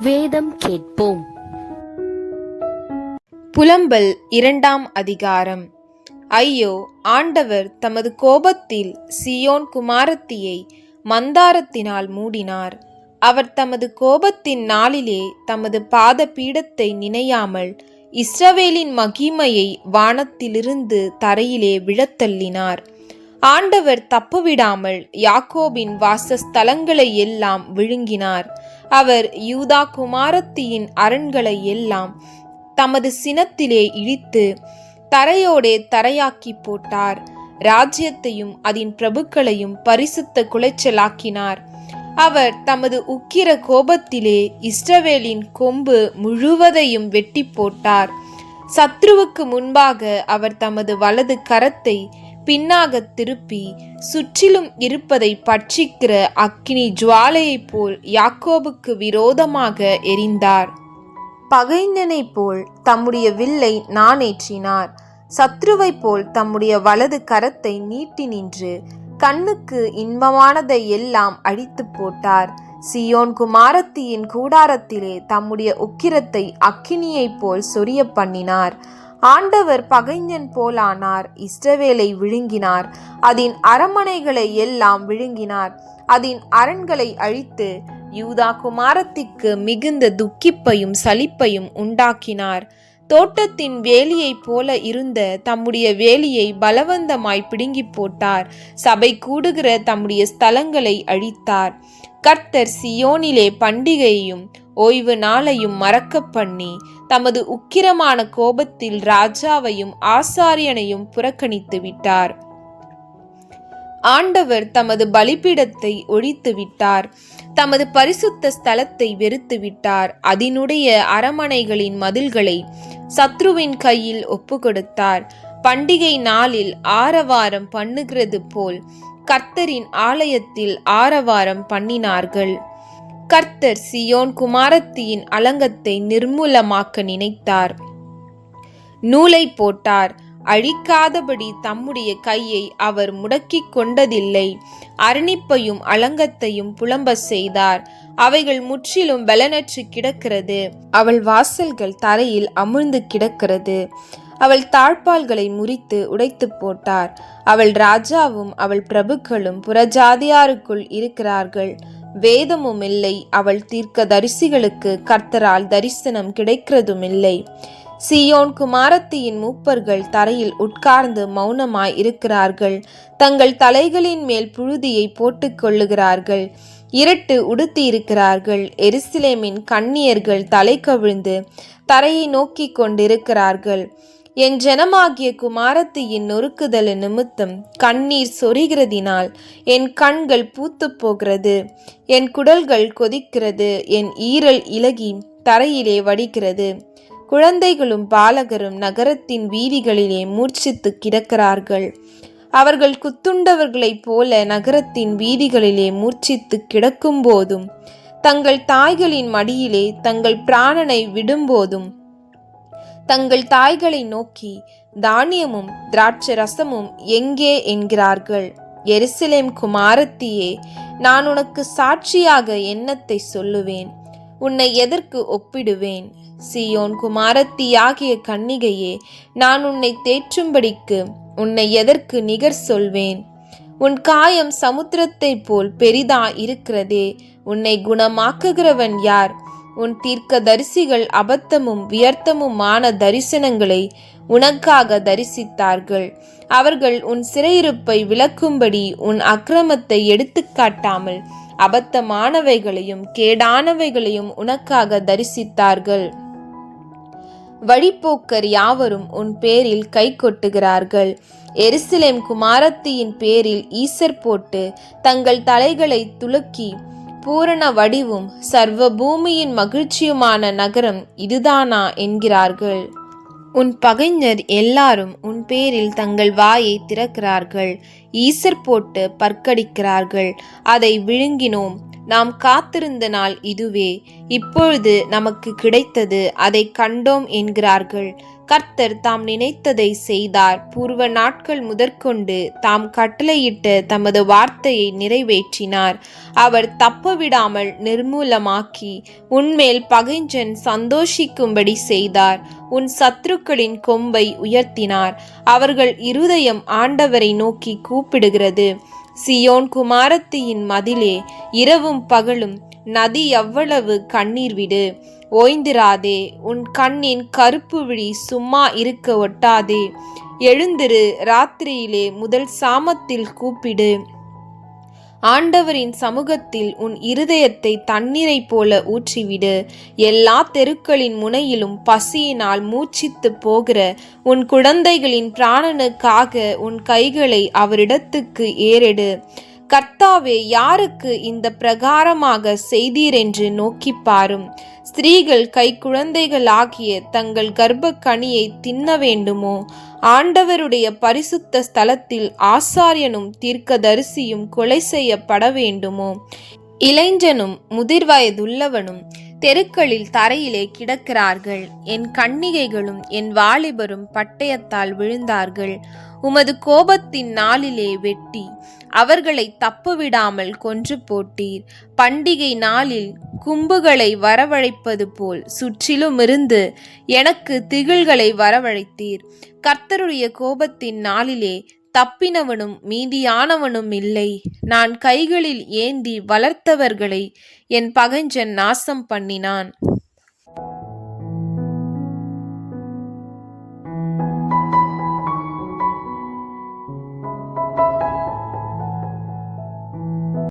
வேதம் கேட்போம். புலம்பல் இரண்டாம் அதிகாரம். ஐயோ ஆண்டவர் தமது கோபத்தில் சியோன் குமாரத்தியை மந்தாரத்தினால் மூடினார். அவர் தமது கோபத்தின் நாளிலே தமது பாத பீடத்தை நினையாமல் இஸ்ரவேலின் மகிமையை வானத்திலிருந்து தரையிலே விழத்தள்ளினார். ஆண்டவர் தப்புவிடாமல் யாக்கோபின் வாசஸ்தலங்களை எல்லாம் விழுங்கினார். அவர் யூதா குமாரத்தியின் அரண்களை எல்லாம் தமது சினத்திலே இழித்து தரையோடே தரையாக்கி போட்டார். ராஜ்யத்தையும் அதன் பிரபுக்களையும் பரிசுத்த குலைச்சலாக்கினார். அவர் தமது உக்கிர கோபத்திலே இஸ்ரவேலின் கொம்பு முழுவதையும் வெட்டி போட்டார். சத்ருவுக்கு முன்பாக அவர் தமது வலது கரத்தை பின்னாக திருப்பி சுற்றிலும் இருப்பதை பட்சிக்கிற அக்கினி ஜுவாலையைப் போல் யாக்கோபுக்கு விரோதமாக எரிந்தார். பகைந்தனை போல் தம்முடைய வில்லை நாணேற்றினார் சத்ருவைப் போல் தம்முடைய வலது கரத்தை நீட்டி நின்று கண்ணுக்கு இன்பமானதை எல்லாம் அழித்து போட்டார். சியோன் குமாரத்தியின் கூடாரத்திலே தம்முடைய உக்கிரத்தை அக்கினியைப் போல் சொரிய பண்ணினார். ஆண்டவர் பகைஞன் போலானார் இஸ்ரவேலை விழுங்கினார். அதன் அரண்மனைகளை எல்லாம் விழுங்கினார். அதன் அரண்களை அழித்து யூதா குமாரத்திற்கு மிகுந்த துக்கிப்பையும் சலிப்பையும் உண்டாக்கினார். தோட்டத்தின் வேலியைப் போல இருந்த தம்முடைய வேலியை பலவந்தமாய் பிடுங்கி போட்டார். சபை கூடுகிற தம்முடைய ஸ்தலங்களை அழித்தார். கர்த்தர் சியோனிலே பண்டிகையையும் ஓய்வு நாளையும் மறக்க பண்ணி தமது உக்கிரமான கோபத்தில் ராஜாவையும் ஆசாரியனையும் புறக்கணித்து விட்டார். ஆண்டவர் தமது பலிபீடத்தை ஒழித்து விட்டார். தமது பரிசுத்த ஸ்தலத்தை வெறுத்து விட்டார். அதனுடைய அரமனைகளின் மதில்களை சத்ருவின் கையில் ஒப்பு கொடுத்தார் பண்டிகை நாளில் ஆரவாரம் பண்ணுகிறது போல் கர்த்தரின் ஆலயத்தில் ஆரவாரம் பண்ணினார்கள். கர்த்தர் சியோன் குமாரத்தியின் அலங்கத்தை நிர்மூலமாக்க நினைத்தார். நூலை போட்டார். அழிக்காதபடி தம்முடைய கையை அவர் முடக்கிக் கொண்டதில்லை. அரணிப்பையும் அலங்கத்தையும் புலம்ப செய்தார். அவைகள் முற்றிலும் பலனற்று கிடக்கிறது. அவள் வாசல்கள் தரையில் அமிழ்ந்து கிடக்கிறது. அவள் தாழ்பால்களை முறித்து உடைத்து போட்டார். அவள் ராஜாவும் அவள் பிரபுக்களும் புறஜாதியாருக்குள் இருக்கிறார்கள். வேதமும் இல்லை அவள் தீர்க்க தரிசிகளுக்கு கர்த்தரால் தரிசனம் கிடைக்கிறதும் இல்லை சியோன் குமாரத்தியின் மூப்பர்கள் தரையில் உட்கார்ந்து மௌனமாய் இருக்கிறார்கள். தங்கள் தலைகளின் மேல் புழுதியை போட்டுக் கொள்ளுகிறார்கள். இருட்டு உடுத்தி இருக்கிறார்கள் எருசலேமின் கண்ணியர்கள் தலை கவிழ்ந்து தரையை நோக்கி கொண்டிருக்கிறார்கள். என் ஜனமாகிய குமாரத்தியின் நொறுக்குதல் நிமித்தம் கண்ணீர் சொரிகிறதினால் என் கண்கள் பூத்து போகிறது. என் குடல்கள் கொதிக்கிறது. என் ஈரல் இலகி தரையிலே வடிக்கிறது குழந்தைகளும் பாலகரும் நகரத்தின் வீதிகளிலே மூர்ச்சித்து கிடக்கிறார்கள். அவர்கள் குத்துண்டவர்களைப் போல நகரத்தின் வீதிகளிலே மூர்ச்சித்து கிடக்கும் போதும் தங்கள் தாய்களின் மடியிலே தங்கள் பிராணனை விடும்போதும் தங்கள் தாய்களை நோக்கி தானியமும் திராட்சை ரசமும் எங்கே என்கிறார்கள்? எருசலேம் குமாரத்தியே நான் உனக்கு சாட்சியாக எண்ணத்தை சொல்லுவேன்? உன்னை எதற்கு ஒப்பிடுவேன்? சியோன் குமாரத்தியாகிய கன்னிகையே நான் உன்னை தேற்றும்படிக்கு உன்னை எதற்கு நிகர் சொல்வேன்? உன் காயம் சமுத்திரத்தைப் போல் பெரிதா இருக்கிறதே உன்னை குணமாக்குகிறவன் யார்? உன் தீர்க்க தரிசிகள் அபத்தமும் வியர்த்தமுமான தரிசனங்களை உனக்காக தரிசித்தார்கள். அவர்கள் உன் சிறையிருப்பை விளக்கும்படி உன் அக்கிரமத்தை எடுத்துக்காட்டாமல் அபத்தமானவைகளையும் கேடானவைகளையும் உனக்காக தரிசித்தார்கள். வழிப்போக்கர் யாவரும் உன் பேரில் கை கொட்டுகிறார்கள். எருசலேம் குமாரத்தியின் பேரில் ஈசர் போட்டு தங்கள் தலைகளை துலுக்கி பூரண வடிவும் சர்வ பூமியின் மகிழ்ச்சியுமான நகரம் இதுதானா என்கிறார்கள். உன் பகைஞர் எல்லாரும் உன் பேரில் தங்கள் வாயை திறக்கிறார்கள். ஈசர் போட்டு பற்கடிக்கிறார்கள். அதை விழுங்கினோம். நாம் காத்திருந்த நாள் இதுவே. இப்பொழுது நமக்கு கிடைத்தது அதை கண்டோம் என்கிறார்கள். கர்த்தர் தாம் நினைத்ததை செய்தார். பூர்வ நாட்கள் முதற்கொண்டு தாம் கட்டளையிட்ட தமது வார்த்தையை நிறைவேற்றினார். அவர் தப்பவிடாமல் நிர்மூலமாக்கி உன்மேல் பகைஞ்சன் சந்தோஷிக்கும்படி செய்தார். உன் சத்துருக்களின் கொம்பை உயர்த்தினார். அவர்கள் இருதயம் ஆண்டவரை நோக்கி கூப்பிடுகிறது. சியோன் குமாரத்தியின் மதிலே இரவும் பகலும் நதி எவ்வளவு கண்ணீர் விடு. ஓய்ந்திராதே உன் கண்ணின் கருப்பு விழி சும்மா இருக்க ஒட்டாதே. எழுந்திரு ராத்திரியிலே முதல் சாமத்தில் கூப்பிடு. ஆண்டவரின் சமூகத்தில் உன் இருதயத்தை தண்ணீரைப் போல ஊற்றிவிடு. எல்லா தெருக்களின் முனையிலும் பசியினால் மூச்சித்து போகிற உன் குழந்தைகளின் பிராணனுக்காக உன் கைகளை அவரிடத்துக்கு ஏறெடு. கர்த்தாவே யாருக்கு இந்த பிரகாரமாக செய்தீர் என்று நோக்கிப் பாரும். ஸ்திரீகள் கை குழந்தைகளாகிய தங்கள் கர்ப்ப கனியை தின்ன வேண்டுமோ ஆண்டவருடைய பரிசுத்த ஸ்தலத்தில் ஆசாரியனும் தீர்க்கதரிசியும் கொலை செய்யப்பட வேண்டுமோ? இளைஞனும் முதிர்வயதுள்ளவனும் தெருக்களில் தரையிலே கிடக்கிறார்கள். என் கன்னிகைகளும் என் வாலிபரும் பட்டயத்தால் விழுந்தார்கள். உமது கோபத்தின் நாளிலே வெட்டி அவர்களை தப்புவிடாமல் கொன்று போட்டீர். பண்டிகை நாளில் கும்புகளை வரவழைப்பது போல் சுற்றிலும் இருந்து எனக்கு திகில்களை வரவழைத்தீர். கர்த்தருடைய கோபத்தின் நாளிலே தப்பினவனும் மீதியானவனும் இல்லை. நான் கைகளில் ஏந்தி வளர்த்தவர்களை என் பகைஞ்சன் நாசம் பண்ணினான்.